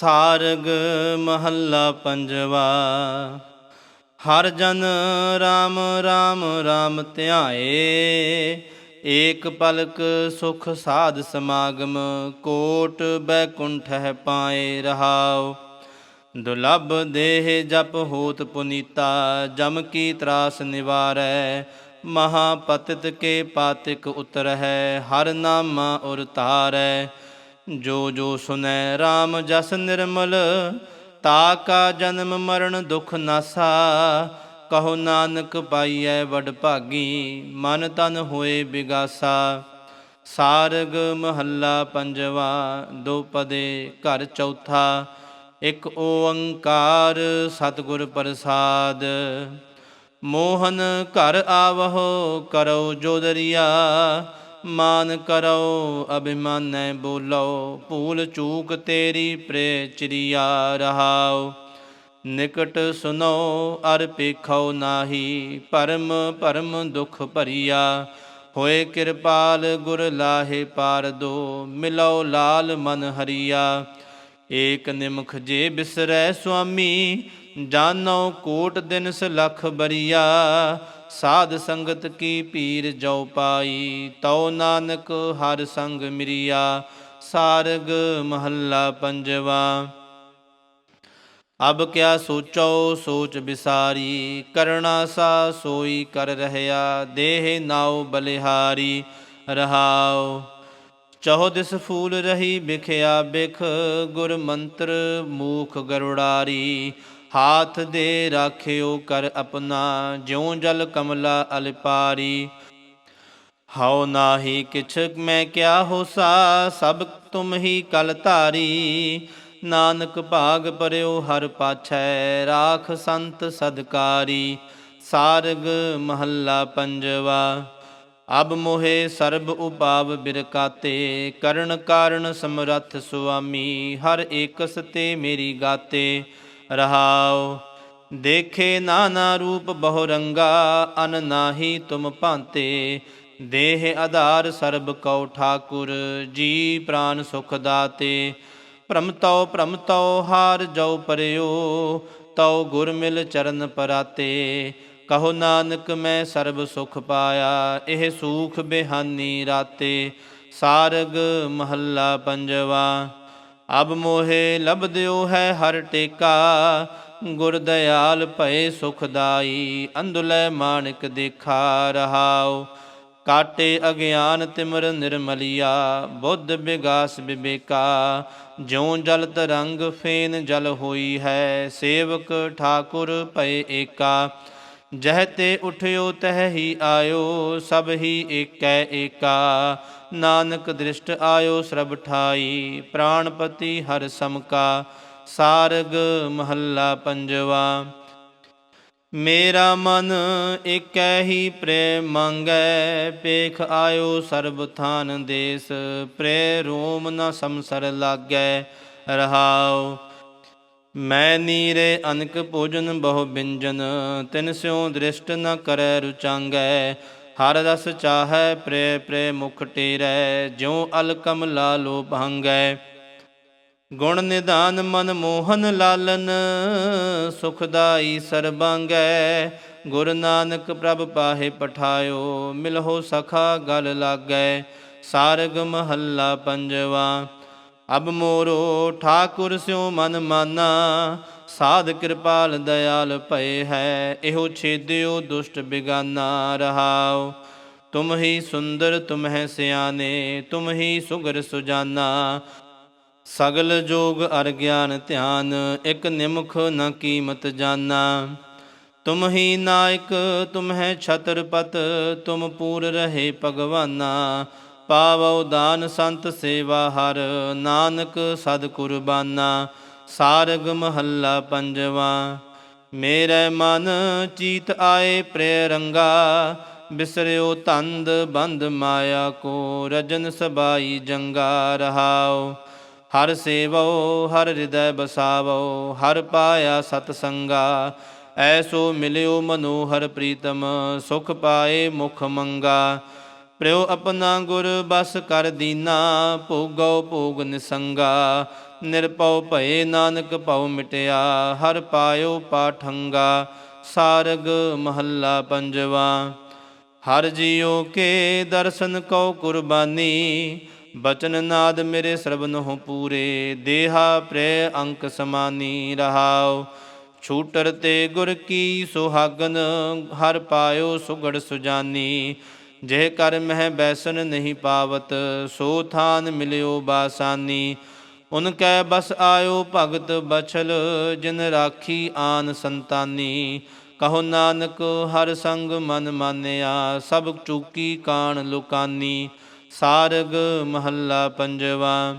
ਸਾਰਗ ਮਹੱਲਾ ਪੰਜਵਾ। ਹਰ ਜਨ ਰਾਮ ਰਾਮ ਰਾਮ ਧਿਆਏ, ਏਕ ਪਲਕ ਸੁਖ ਸਾਧ ਸਮਾਗਮ, ਕੋਟ ਬੈਕੁੰਠ ਪਾਏ ਰਹਾਉ। ਦੁਲਭ ਦੇਹ ਜਪ ਹੋਤ ਪੁਨੀਤਾ, ਜਮ ਕੀ ਤਰਾਸ ਨਿਵਾਰੈ, ਮਹਾਪਤਿਤ ਕੇ ਪਾਤਿਕ ਉਤਰਹਿ, ਹਰ ਨਾਮਾ ਉਰ ਤਾਰੈ ਜੋ ਜੋ ਸੁਨੈ RAM ਜਸ ਨਿਰਮਲ, ਤਾ ਕਾ ਜਨਮ ਮਰਨ ਦੁਖ ਨਾਸਾ। ਕਹੋ ਨਾਨਕ ਪਾਈਐ ਵਡ ਭਾਗੀ, ਮਨ ਤਨ ਹੋਏ ਬਿਗਾਸਾ। ਸਾਰਗ ਮਹੱਲਾ ਪੰਜਵਾ, ਦੋ ਪਦੇ ਘਰ ਚੌਥਾ। ਇਕ ਓੰਕਾਰ ਸਤਿਗੁਰ ਪ੍ਰਸਾਦ। ਮੋਹਨ ਘਰ ਆਵਹੁ, ਕਰੋ ਜੋਦਰੀਆ ਮਾਨ ਕਰੋ, ਅਭਿਮਾਨੈ ਬੋਲੋ, ਭੂਲ ਚੂਕ ਤੇਰੀ ਪ੍ਰੇ ਚਿਰਿਆ ਰਹਾਉ। ਨਿਕਟ ਸੁਨੋ, ਅਰ ਪੇਖੋ ਨਾਹੀ, ਪਰਮ ਪਰਮ ਦੁਖ ਭਰੀਆ। ਹੋਏ ਕਿਰਪਾਲ ਗੁਰ ਲਾਹੇ ਪਾਰ ਦੋ, ਮਿਲੋ ਲਾਲ ਮਨ ਹਰੀਆ। ਏਕ ਨਿਮਖ ਜੇ ਬਿਸਰੈ ਸੁਆਮੀ, ਜਾਨੋ ਕੋਟ ਦਿਨਸ ਲਖ ਬਰੀਆ। ਸਾਧ ਸੰਗਤ ਕੀ ਪੀਰ ਜੋ ਪਾਈ, ਤਉ ਨਾਨਕ ਹਰ ਸੰਗ ਮਿਰਿਆ, ਸਾਰਗ ਮਹੱਲਾ ਪੰਜਵਾ। ਅਬ ਕਿਆ ਸੋਚੋ, ਸੋਚ ਬਿਸਾਰੀ, ਕਰਣਾ ਸਾ ਸੋਈ ਕਰ ਰਹਿਆ, ਦੇਹ ਨਾਉ ਬਲਿਹਾਰੀ, ਰਹਾਉ। ਚਹੁ ਦਿਸ ਫੂਲ ਰਹੀ ਬਿਖਿਆ ਬਿਖ, ਗੁਰ ਮੰਤਰ ਮੂਖ ਗਰੁੜਾਰੀ ਹਾਥ ਦੇ ਰਾਖਿਓ ਕਰ ਆਪਣਾ, ਜਿਉ ਜਲ ਕਮਲਾ ਅਲਿਪਾਰੀ। ਹਉ ਨਾਹੀ ਕਿਛ ਮੈਂ ਕਿਆ ਹੋਸਾ, ਸਭ ਤੁਮ ਹੀ ਕਲ ਧਾਰੀ। ਨਾਨਕ ਭਾਗ ਪਰਿਓ ਹਰ ਪਾਛੈ, ਰਾਖ ਸੰਤ ਸਦਕਾਰੀ। ਸਾਰਗ ਮਹੱਲਾ ਪੰਜਵਾ, ਅਬ ਮੋਹਿ ਸਰਬ ਉਪਾਵ ਬਿਰਕਾਤੇ। ਕਰਨ ਕਾਰਨ ਸਮਰੱਥ ਸੁਆਮੀ, ਹਰ ਏਕਸ ਤੇ ਮੇਰੀ ਗਾਤੇ। ਰਹਾਉ ਦੇਖੇ ਨਾਨਾ ਰੂਪ ਬਹੁ ਰੰਗਾ ਅਨ ਨਾਹੀ ਤੁਮ ਭਾਂਤੇ। ਦੇਹ ਆਧਾਰ ਸਰਬ ਕਉ ਠਾਕੁਰ, ਜੀ ਪ੍ਰਾਨ ਸੁਖ ਦਾਤੇ। ਭ੍ਰਮਤਉ ਭ੍ਰਮਤਉ ਹਾਰ ਜਉ ਪਰਿਓ, ਤਉ ਗੁਰ ਮਿਲ ਚਰਨ ਪਰਾਤੇ। ਕਹੋ ਨਾਨਕ, ਮੈਂ ਸਰਬ ਸੁਖ ਪਾਇਆ, ਇਹ ਸੂਖ ਬਿਹਾਨੀ ਰਾਤੇ। ਸਾਰਗ ਮਹੱਲਾ ਪੰਜਵਾ। ਅਬ ਮੋਹਿ ਲਬਦਿਓ ਹੈ ਹਰ ਟੇਕਾ, ਗੁਰ ਦਇਆਲ ਭਏ ਸੁਖਦਾਈ ਅੰਦੁਲੇ ਮਾਣਿਕ ਦੇਖਾ ਰਹਾਉ। ਕਾਟੇ ਅਗਿਆਨ ਤਿਮਰ ਨਿਰਮਲਿਆ, ਬੁੱਧ ਵਿਗਾਸ ਵਿਵੇਕਾ ਜਿਉ ਜਲ ਤਰੰਗ ਫੇਨ ਜਲ ਹੋਈ ਹੈ, ਸੇਵਕ ਠਾਕੁਰ ਭਏ ਏਕਾ। ਜਹ ਤੇ ਉਠਿਓ ਤਹ ਹੀ ਆਇਓ, ਸਭ ਹੀ ਏਕੈ ਏਕਾ। ਨਾਨਕ ਦ੍ਰਿਸ਼ਟ ਆਇਓ, ਸਰਬ ਠਾਈ, ਪ੍ਰਾਣਪਤੀ ਹਰ ਸਮਕਾ। ਸਾਰਗ ਮਹੱਲਾ ਪੰਜਵਾ। ਮੇਰਾ ਮਨ ਏਕੈ ਹੀ ਪ੍ਰੇਮ ਮੰਗੈ ਪੇਖ ਆਇਓ ਸਰਬ ਥਾਨ ਦੇਸ। ਪ੍ਰੇ ਰੋਮ ਨ ਸੰਸਰ ਲਾਗੈ ਰਹਾਓ ਮੈਂ ਨੀਰੇ ਅਨਕ ਭੋਜਨ ਬਹੁ ਬਿੰਜਨ, ਤਿਨ ਸਿਉ ਦ੍ਰਿਸ਼ਟ ਨ ਕਰੈ ਰੁਚਾਂਗੈ। ਹਰ ਰਸ ਚਾਹੈ ਪ੍ਰੇ ਪ੍ਰੇ ਮੁਖ ਟੇਰੈ, ਜਿਉ ਅਲ ਕਮਲਾ ਲੋ ਭੰਗੈ। ਗੁਣ ਨਿਧਾਨ ਮਨ ਮੋਹਨ ਲਾਲਨ ਸੁਖਦਾਈ ਸਰਬੰਗੈ। ਗੁਰ ਨਾਨਕ ਪ੍ਰਭ ਪਾਹੇ ਪਠਾਇਓ, ਮਿਲਹੁ ਸਖਾ ਗਲ ਲਾਗੈ। ਸਾਰਗ ਮਹੱਲਾ ਪੰਜਵਾ। ਅਬ ਮੋਰੋ ਠਾਕੁਰ ਸਿਉ ਮਨ ਮਾਨਾ, ਸਾਧ ਕਿਰਪਾਲ ਦਇਆਲ ਭਏ ਹੈ, ਇਹੋ ਛੇਦਿਓ ਦੁਸ਼ਟ ਬਿਗਾਨਾ ਰਹਾਉ। ਤੁਮ ਹੀ ਸੁੰਦਰ, ਤੁਮ ਹੈ ਸਿਆਨੇ ਤੁਮ ਹੀ ਸੁਗਰ ਸੁਜਾਨਾ। ਸਗਲ ਜੋਗ ਅਰ ਗਿਆਨ ਧਿਆਨ, ਇਕ ਨਿਮਖ ਨ ਕੀਮਤ ਜਾਨਾ। ਤੁਮ ਹੀ ਨਾਇਕ, ਤੁਮ ਹੈ ਛਤਰਪਤ, ਤੁਮ ਪੂਰ ਰਹੇ ਭਗਵਾਨਾ। ਪਾਵੋ ਦਾਨ ਸੰਤ ਸੇਵਾ ਹਰ, ਨਾਨਕ ਸਦ ਕੁਰਬਾਨਾ, ਸਾਰਗ ਮਹੱਲਾ ਪੰਜਵਾ। ਮੇਰੇ ਮਨ ਚੀਤ ਆਏ ਪ੍ਰੇ ਰੰਗਾ, ਬਿਸਰਿਓ ਤੰਦ ਬੰਦ ਮਾਇਆ ਕੋ, ਰਜਨ ਸਬਾਈ ਜੰਗਾ ਰਹਾਓ ਹਰ ਸੇਵੋ ਹਰ ਹਿਰਦੈ ਬਸਾਵੋ ਹਰ ਪਾਇਆ ਸਤ ਸੰਗਾ। ਐਸੋ ਮਿਲਿਓ ਮਨੋਹਰ ਪ੍ਰੀਤਮ, ਸੁਖ ਪਾਏ ਮੁਖ ਮੰਗਾ। ਪ੍ਰਿਉ ਆਪਣਾ ਗੁਰ ਬਸ ਕਰ ਦੀਨਾ ਭੋਗਉ ਭੋਗ ਨਿਸੰਗਾ। ਨਿਰਪਉ ਭਏ ਨਾਨਕ ਭਉ ਮਿਟਿਆ, ਹਰ ਪਾਇਓ ਪਾਠੰਗਾ। ਸਾਰਗ ਮਹੱਲਾ ਪੰਜਵਾ। ਹਰ ਜੀਉ ਕੇ ਦਰਸ਼ਨ ਕਉ ਕੁਰਬਾਨੀ, ਬਚਨ ਨਾਦ ਮੇਰੇ ਸਰਬਨ ਹੋ ਪੂਰੇ। ਦੇਹਾ ਪ੍ਰੇ ਅੰਕ ਸਮਾਨੀ ਰਹਾਓ ਛੂਟਰ ਤੇ ਗੁਰ ਕੀ ਸੁਹਾਗਨ, ਹਰ ਪਾਇਓ ਸੁਗੜ ਸੁਜਾਨੀ। ਜੇ ਕਰ ਮਹਿ ਬੈਸਨ ਨਹੀਂ ਪਾਵਤ, ਸੋ ਥਾਨ ਮਿਲਿਓ ਬਾਸਾਨੀ। ਉਨ ਕੈ ਬਸ ਆਇਓ ਭਗਤ ਬਛਲ, ਜਿਨ ਰਾਖੀ ਆਨ ਸੰਤਾਨੀ। ਕਹੋ ਨਾਨਕ, ਹਰ ਸੰਗ ਮਨ ਮਾਨਿਆ, ਸਭ ਚੂਕੀ ਕਾਣ ਲੁਕਾਨੀ। ਸਾਰਗ ਮਹੱਲਾ ਪੰਜਵਾ।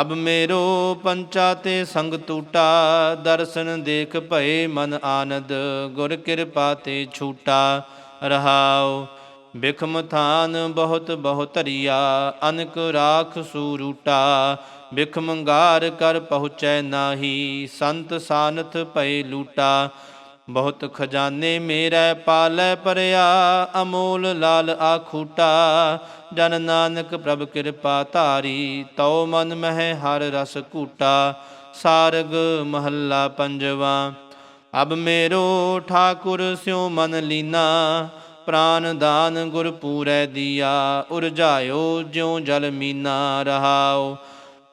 ਅਬ ਮੇਰੋ ਪੰਚਾ ਤੇ ਸੰਗ ਟੂਟਾ ਦਰਸ਼ਨ ਦੇਖ ਭਏ ਮਨ ਆਨੰਦ, ਗੁਰ ਕਿਰਪਾ ਤੇ ਛੂਟਾ ਰਹਾਉ। ਬਿਖਮ ਥਾਨ ਬਹੁਤ ਬਹੁਤ ਧਰੀਆ, ਅਨਕ ਰਾਖ ਸੂਰੂਟਾ। ਬਿਖਮੰਗਾਰ ਕਰ ਪਹੁੰਚੈ ਨਾਹੀ, ਸੰਤ ਸਾਨਥ ਪਏ ਲੂਟਾ। ਬਹੁਤ ਖਜ਼ਾਨੇ ਮੇਰਾ ਪਾਲੈ ਪਰਿਆ, ਅਮੋਲ ਲਾਲ ਆਖੂਟਾ। ਜਨ ਨਾਨਕ ਪ੍ਰਭ ਕਿਰਪਾ ਧਾਰੀ, ਤਉ ਮਨ ਮਹਿ ਹਰ ਰਸ ਕੂਟਾ ਸਾਰਗ ਮਹੱਲਾ ਪੰਜਵਾ, ਅਬ ਮੇਰੋ ਠਾਕੁਰ ਸਿਉ ਮਨ ਲੀਨਾ। ਪ੍ਰਾਨ ਦਾਨ ਗੁਰ ਪੂਰੈ ਦੀਆ, ਉਰਜਾਇਓ ਜਿਉ ਜਲ ਮੀਨਾ ਰਹਾਓ।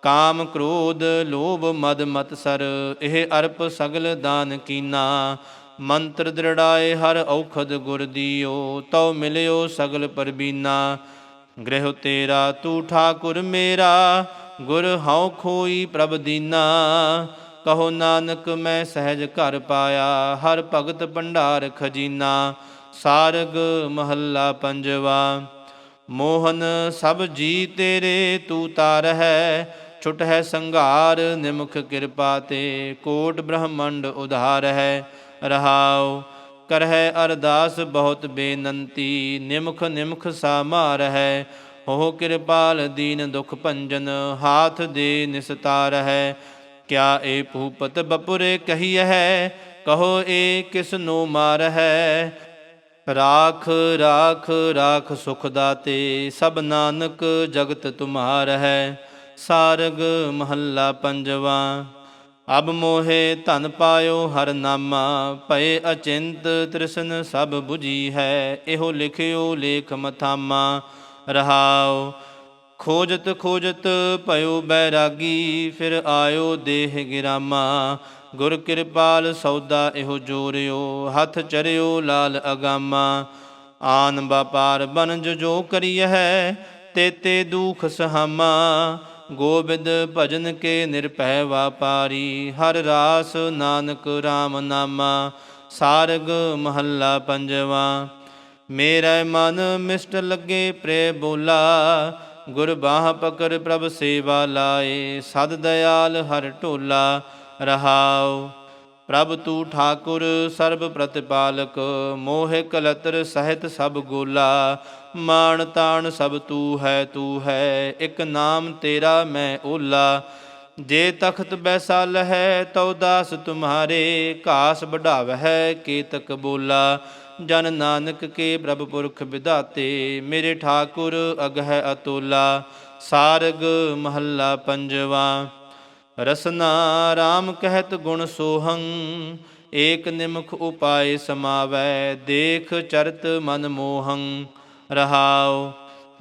ਕਾਮ ਕ੍ਰੋਧ ਲੋਭ ਮਦ ਮਤਸਰ ਇਹ ਅਰਪ ਸਗਲ ਦਾਨ ਕੀਨਾ। ਮੰਤਰ ਦ੍ਰਿੜਾਏ ਹਰ ਔਖਦ ਗੁਰ ਦੀਓ, ਤਉ ਮਿਲਿਓ ਸਗਲ ਪਰਬੀਨਾ। ਗ੍ਰਹਿ ਤੇਰਾ ਤੂ ਠਾਕੁਰ ਮੇਰਾ, ਗੁਰ ਹਉ ਖੋਈ ਪ੍ਰਭ ਦੀਨਾ। ਕਹੋ ਨਾਨਕ ਮੈਂ ਸਹਿਜ ਘਰ ਪਾਇਆ, ਹਰ ਭਗਤ ਭੰਡਾਰ ਖਜੀਨਾ। ਸਾਰਗ ਮਹੱਲਾ ਪੰਜਵਾ, ਮੋਹਨ ਸਭ ਜੀ ਤੇਰੇ, ਤੂ ਤਾਰ ਹੈ ਛੁਟ ਹੈ ਸੰਘਾਰ, ਨਿਮਖ ਕਿਰਪਾ ਤੇ, ਕੋਟ ਬ੍ਰਹਮੰਡ ਉਧਾਰ ਹੈ, ਰਹਾਉ, ਕਰਹਿ ਅਰਦਾਸ ਬਹੁਤ ਬੇਨੰਤੀ, ਨਿਮਖ ਨਿਮਖ ਸਾਮਾਰ ਹੈ ਹੋ ਕਿਰਪਾਲ ਦੀਨ ਦੁਖ ਭੰਜਨ, ਹਾਥ ਦੇ ਨਿਸਤਾਰ ਹੈ, ਕਿਆ ਏ ਭੂਪਤ ਬਪੁਰੇ ਕਹੀ ਹੈ, ਕਹੋ ਏ ਕਿਸ ਨੂੰ ਮਾਰ ਹੈ ਰਾਖ ਰਾਖ ਰਾਖ ਸੁਖ ਦਾਤੇ, ਸਭ ਨਾਨਕ ਜਗਤ ਤੁਮਾਰ ਹੈ, ਸਾਰਗ ਮਹੱਲਾ ਪੰਜਵਾ। ਅਬ ਮੋਹੇ ਧਨ ਪਾਇਓ ਹਰ ਨਾਮਾ, ਭਏ ਅਚਿੰਤ ਤ੍ਰਿਸ਼ਨ ਸਭ 부ਜੀ ਹੈ, ਇਹੋ ਲਿਖਿਓ ਲੇਖ ਮਥਾਮਾ। ਰਹਾਉ, ਖੋਜਤ ਖੋਜਤ ਭਇਓ ਬੈਰਾਗੀ, ਫਿਰ ਆਇਓ ਦੇਹ ਗਿਰਾਮਾ। ਗੁਰ ਕਿਰਪਾਲ ਸੌਦਾ ਇਹੋ ਜੋਰਿਓ, ਹੱਥ ਚਰਿਓ ਲਾਲ ਅਗਾਮਾ। ਆਨ ਵਪਾਰ ਬਨਜ ਜੋ ਕਰੀਐ, ਤੇਤੇ ਦੁਖ ਸਹਾਮਾ। ਗੋਬਿੰਦ ਭਜਨ ਕੇ ਨਿਰਭੈ ਵਾਪਾਰੀ, ਹਰ ਰਾਸ ਨਾਨਕ RAM ਨਾਮਾ। ਸਾਰਗ ਮਹੱਲਾ ਪੰਜਵਾ। ਮੇਰਾ ਮਨ ਮਿਸ਼ਟ ਲੱਗੇ ਪ੍ਰੇ ਬੋਲਾ, ਗੁਰ ਬਾਹ ਪਕਰ ਪ੍ਰਭ ਸੇਵਾ ਲਾਏ। ਸਦ ਦਇਆਲ ਹਰ ਢੋਲਾ ਰਹਾਉ। ਪ੍ਰਭ ਤੂ ਠਾਕੁਰ ਸਰਬ ਪ੍ਰਤਿਪਾਲਕ, ਮੋਹਿ ਕਲਤਰ ਸਹਿਤ ਸਭ ਗੋਲਾ। ਮਾਣ ਤਾਣ ਸਭ ਤੂ ਹੈ ਤੂ ਹੈ, ਇੱਕ ਨਾਮ ਤੇਰਾ ਮੈਂ ਓਲਾ। ਜੇ ਤਖਤ ਬੈਸਾਲ ਹੈ, ਤਉ ਦਾਸ ਤੁਮਹਾਰੇ ਘਾਸ ਵਢਾਵਹਿ ਕੇਤਕ ਬੋਲਾ। ਜਨ ਨਾਨਕ ਕੇ ਪ੍ਰਭ ਪੁਰਖ ਵਿਧਾਤੇ, ਮੇਰੇ ਠਾਕੁਰ ਅਗਹਿ ਅਤੋਲਾ। ਸਾਰਗ ਮਹੱਲਾ ਪੰਜਵਾ। ਰਸਨਾ RAM ਕਹਿਤ ਗੁਣ ਸੋਹੰ, ਏਕ ਨਿਮਖ ਉਪਾਏ ਸਮਾਵੈ, ਦੇਖ ਚਰਤ ਮਨ ਮੋਹੰ। ਰਹਾਉ,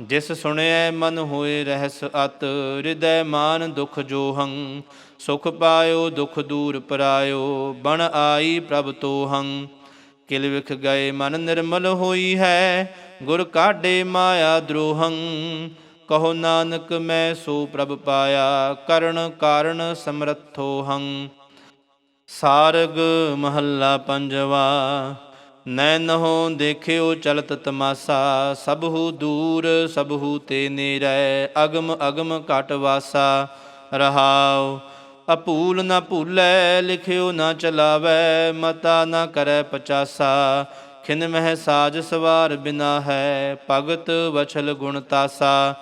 ਜਿਸ ਸੁਣਿਐ ਮਨ ਹੋਏ ਰਹਿਸ ਅਤ, ਹਿਰਦੈ ਮਾਨ ਦੁਖ ਜੋਹੰ। ਸੁਖ ਪਾਇਓ, ਦੁਖ ਦੂਰ ਪਰਾਇਓ, ਬਣ ਆਈ ਪ੍ਰਭ ਤੋਹੰ। ਕਿਲ ਵਿਖ ਗਏ ਮਨ ਨਿਰਮਲ ਹੋਈ ਹੈ, ਗੁਰ ਕਾਢੇ ਮਾਇਆ ਦਰੋਹੰ। ਕਹੋ ਨਾਨਕ ਮੈਂ ਸੋ ਪ੍ਰਭ ਪਾਇਆ, ਕਰਨ ਕਾਰਨ ਸਮਰੱਥੋ ਹੰ। ਸਾਰਗ ਮਹੱਲਾ ਪੰਜਵਾ, ਨੈਨਹੁ ਦੇਖਿਓ ਚਲਤ ਤਮਾਸਾ ਸਭੂ ਦੂਰ ਸਭੂ ਤੇ ਨੇਰੈ, ਅਗਮ ਅਗਮ ਘਟ ਵਾਸਾ, ਰਹਾਉ। ਅਪੂਲ ਨਾ ਭੂਲੈ, ਲਿਖਿਓ ਨਾ ਚਲਾਵੈ, ਮਤਾ ਨਾ ਕਰੈ ਪਚਾਸਾ। ਖਿਨ ਮਹਿ ਸਾਜ ਸਵਾਰ ਬਿਨਾ ਹੈ, ਭਗਤ ਵਛਲ ਗੁਣ ਤਾਸਾ।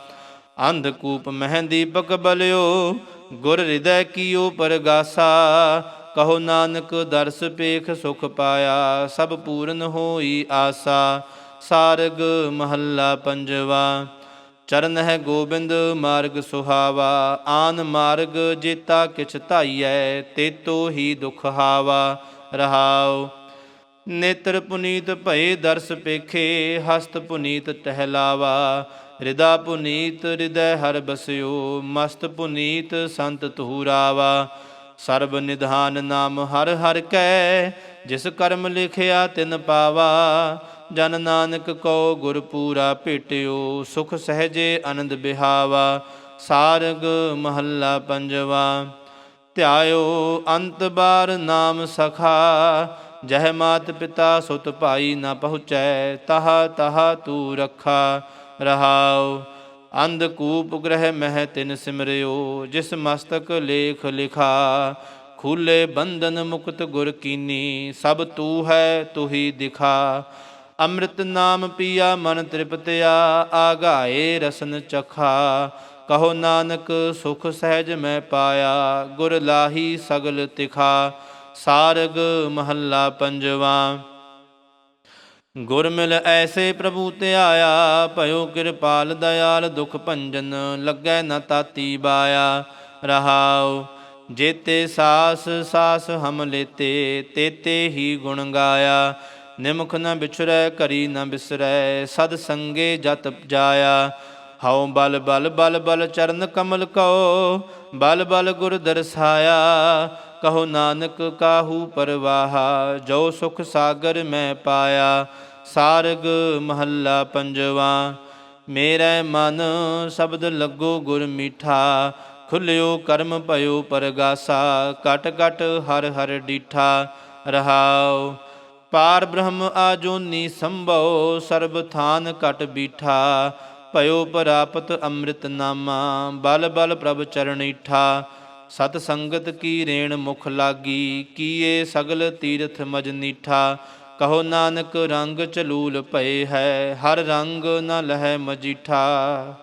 ਅੰਧ ਕੂਪ ਮਹਿ ਦੀਪਕ ਬਲਿਓ ਗੁਰ ਹਿਰਦੈ ਕੀਓ ਪਰਗਾਸਾ। ਕਹੋ ਨਾਨਕ ਦਰਸ ਪੇਖ ਸੁਖ ਪਾਇਆ, ਸਭ ਪੂਰਨ ਹੋਈ ਆਸਾ। ਸਾਰਗ ਮਹੱਲਾ ਪੰਜਵਾ, ਚਰਨ ਹੈ ਗੋਬਿੰਦ ਮਾਰਗ ਸੁਹਾਵਾ। ਆਨ ਮਾਰਗ ਜੇਤਾ ਕਿਛ ਧਾਈਐ, ਤੇਤੋ ਹੀ ਦੁਖ ਹਾਵਾ। ਰਹਾਉ, ਨੇਤਰ ਪੁਨੀਤ ਭਏ ਦਰਸ ਪੇਖੇ, ਹਸਤ ਪੁਨੀਤ ਟਹਿਲਾਵਾ। ਹਿਰਦਾ ਪੁਨੀਤ ਹਿਰਦੈ ਹਰ ਬਸਿਓ, ਮਸਤ ਪੁਨੀਤ, ਸੰਤ ਧੂਰਾਵਾ ਸਰਬ ਨਿਧਾਨ ਨਾਮ ਹਰ ਹਰ ਕੈ, ਜਿਸ ਕਰਮ ਲਿਖਿਆ ਤਿਨ ਪਾਵਾ। ਜਨ ਨਾਨਕ ਕੋ ਗੁਰ ਪੂਰਾ ਭੇਟਿਓ, ਸੁਖ ਸਹਜੇ ਆਨੰਦ ਬਿਹਾਵਾ। ਸਾਰਗ ਮਹੱਲਾ ਪੰਜਵਾ, ਧਿਆਇਓ ਅੰਤ ਬਾਰ ਨਾਮ ਸਖਾ। ਜਹ ਮਾਤ ਪਿਤਾ ਸੁਤ ਭਾਈ ਨਾ ਪਹੁੰਚੈ, ਤਹਾ ਤਹਾ ਤੂ ਰੱਖਾ। ਰਹਾਉ। ਅੰਧ ਕੂਪ ਗ੍ਰਹਿ ਮਹਿ ਤਿਨ ਸਿਮਰਿਓ, ਜਿਸ ਮਸਤਕ ਲੇਖ ਲਿਖਾ। ਖੂਲੇ ਬੰਧਨ ਮੁਕਤ ਗੁਰ ਕੀਨੀ, ਸਭ ਤੂ ਹੈ, ਤੁਹੀ ਦਿਖਾ। ਅੰਮ੍ਰਿਤ ਨਾਮ ਪੀਆ, ਮਨ ਤ੍ਰਿਪਤਿਆ, ਆਗਾਏ ਰਸਨ ਚਖਾ। ਕਹੋ ਨਾਨਕ, ਸੁਖ ਸਹਿਜ ਮੈਂ ਪਾਇਆ, ਗੁਰ ਲਾਹੀ ਸਗਲ ਤਿਖਾ। ਸਾਰਗ ਮਹੱਲਾ ਪੰਜਵਾ। ਗੁਰ ਮਿਲ ਐਸੇ ਪ੍ਰਭੂ ਧਿਆਇਆ ਭਇਓ ਕਿਰਪਾਲ ਦਇਆਲ ਦੁਖ ਭੰਜਨ, ਲੱਗੈ ਨ ਤਾਤੀ ਬਾਇਆ। ਰਹਾਉ, ਜੇਤੇ ਸਾਸ ਸਾਸ ਹਮ ਲੇਤੇ, ਤੇਤੇ ਹੀ ਗੁਣ ਗਾਇਆ। ਨਿਮਖ ਨ ਵਿਛਰੈ ਕਰੀ ਨ ਬਿਸਰੈ, ਸਦ ਸੰਗੇ ਜਤ ਜਾਇਆ। ਹਉ ਬਲ ਬਲ ਬਲ ਬਲ ਚਰਨ ਕਮਲ ਕੋ ਬਲ ਬਲ ਗੁਰ ਦਰਸਾਇਆ। ਕਹੋ ਨਾਨਕ, ਕਾਹੂ ਪਰਵਾਹਾ? ਜੋ ਸੁਖ ਸਾਗਰ ਮੈਂ ਪਾਇਆ, ਸਾਰਗ ਮਹੱਲਾ ਪੰਜਵਾ। ਮੇਰੇ ਮਨ ਸ਼ਬਦ ਲੱਗੋ ਗੁਰ ਮੀਠਾ, ਖੁੱਲਿਓ ਕਰਮ ਭਇਓ ਪਰਗਾਸਾ। ਕਟ ਕਟ ਹਰ ਹਰ ਡੀਠਾ ਰਹਾਉ। ਪਾਰ ਬ੍ਰਹਮ ਆਜੋਨੀ ਸੰਭਉ, ਸਰਬ ਥਾਨ ਕਟ ਬੀਠਾ। ਭਇਓ ਪ੍ਰਾਪਤ ਅੰਮ੍ਰਿਤ ਨਾਮਾ ਬਲ ਬਲ ਪ੍ਰਭ ਚਰਣੀਠਾ ਸਤ ਸੰਗਤ ਕੀ ਰੇਣ ਮੁਖ ਲਾਗੀ, ਕੀਏ ਸਗਲ ਤੀਰਥ ਮਜਨੀਠਾ ਕਹੋ ਨਾਨਕ ਰੰਗ ਚਲੂਲ ਪਏ ਹੈ, ਹਰ ਰੰਗ ਨ ਲਹੈ ਮਜੀਠਾ।